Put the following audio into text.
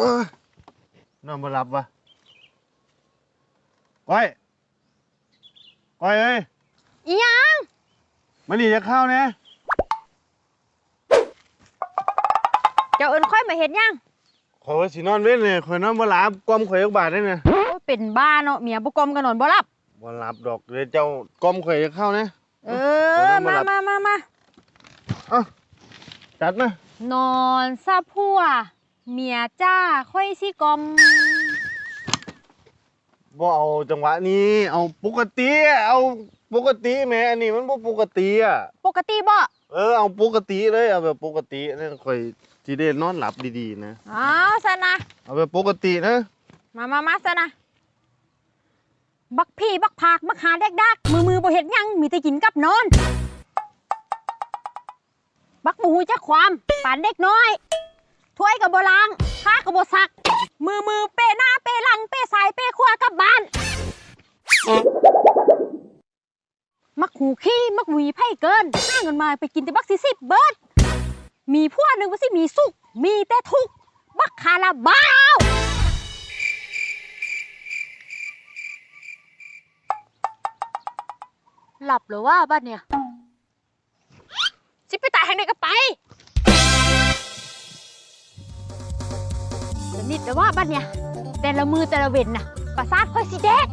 อ้ยนอนมาหลับวะก้อยก้อยเอ้ยอีหยังมานี่จะเข้าเนี่ยเจ้าเอิ้นค่อยมาเฮ็ดหยังขอยว่าสินอนเว้นเลยขอยนอนมาหลับกลมข่อยยักบาทได้เนี่ยโอ้ยเป็นบ้าเนาะเมียบ่กลมกันนอนบ่หลับ บ่หลับดอกเดี๋ยวเจ้ากลมข่อยจะเข้าเนี่ย เอโอ้อยนอนบ่มาหลับ มามามาจัดนะ นอนซะพัว เมียจ้าค่อยสิกลมบ่เอาจังหวะนี้ เอาปกติ เอาปกติแหม่อันนี้มันบ่ปกติอะ ปกติบ่เออเอาปกติเลยเอาแบบปกตินั่นข่อยสิได้นอนหลับดีๆนะอ้าวซะนะ เอาแบบปกตินะ มามามาซะนะ บักพี่บักผากบักหาแดกดักมือมือบ่เฮ็ดหยัง มีแต่กินกับนอน บักบ่ฮู้จักความปานเด็กน้อย ถ้วยก็บ่ล้างผ้าก็บ่ซัก มือมือเป้หน้าเป้หลังเป้ซ้ายเป้ขวากลับบ้าน มักหูขี้มักหวีไพ่เกินห้าเงินมาไปกินแต่บักสิสิบเบิร์ดมีพวกหนึ่งว่าสิมีสุขมีแต่ทุกข์บักคาราบาวหลับหรือว่าบ้านเนี่ย นิดแต่ว่าบ้านเนี่ย แต่ละมือแต่ละเว้นนะประสาทค่อยสิเดก